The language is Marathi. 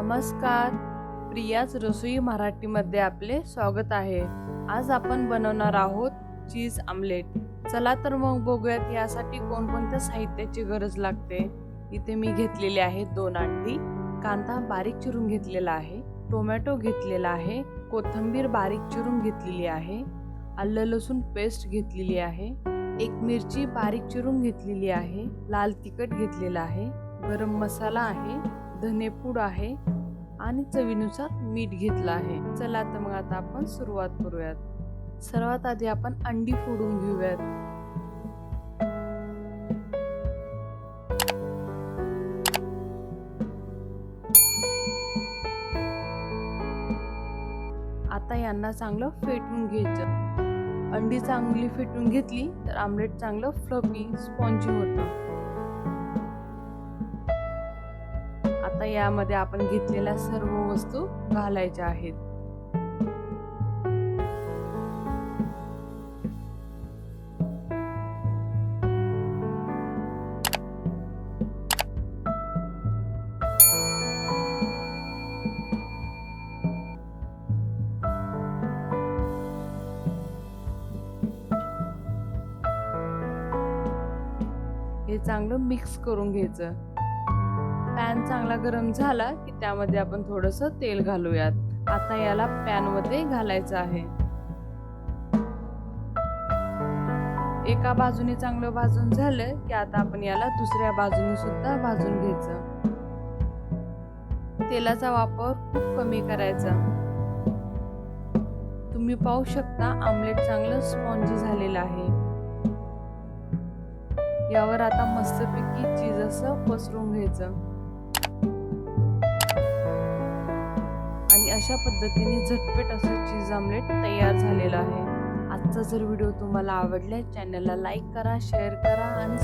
नमस्कार. प्रियाच रसोई मराठीमध्ये आपले स्वागत आहे. आज आपण बनवणार आहोत चीज आमलेट. चला तर मग बघूयात यासाठी कोणकोणत्या साहित्याची गरज लागते. इथे मी घेतलेले आहे दोन अंडी कांदा बारीक चिरून घेतलेला आहे. टोमॅटो घेतलेला आहे. कोथिंबीर बारीक चिरून घेतलेली आहे. आलं लसूण पेस्ट घेतलेली आहे. एक मिरची बारीक चिरून घेतलेली आहे. लाल तिखट घेतलेलं आहे. गरम मसाला आहे. धनेपूड आहे. आणि चवीनुसार मीठ घेतलं आहे. चला तर मग आता आपण सुरुवात करूयात. सर्वात आधी आपण अंडी फोडून घेऊयात. आता यांना चांगलं फेटून घ्यायचं. अंडी चांगली फेटून घेतली तर आमलेट चांगलं फ्लफी स्पॉन्जी होतं. आता यामध्ये आपण घेतलेल्या सर्व वस्तू घालायच्या आहेत. हे चांगलं मिक्स करून घ्यायचं. पॅन चांगला गरम झाला की त्यामध्ये आपण थोडस तेल घालूयात. आता याला पॅनमध्ये घालायचं आहे. एका बाजूने चांगलं भाजून झालं की आता आपण याला दुसऱ्या बाजूने सुद्धा भाजून घ्यायचं. तेलाचा वापर खूप कमी करायचा. तुम्ही पाहू शकता आमलेट चांगलं स्पॉन्जी झालेलं आहे. यावर आता मस्तपैकी चीज असं पसरून घ्यायचं. आणि अशा पद्धतीने झटपट असं चीज आमलेट तयार झालेलं आहे. आजचा जर व्हिडिओ तुम्हाला आवडला चॅनलला लाईक करा शेअर करा आणि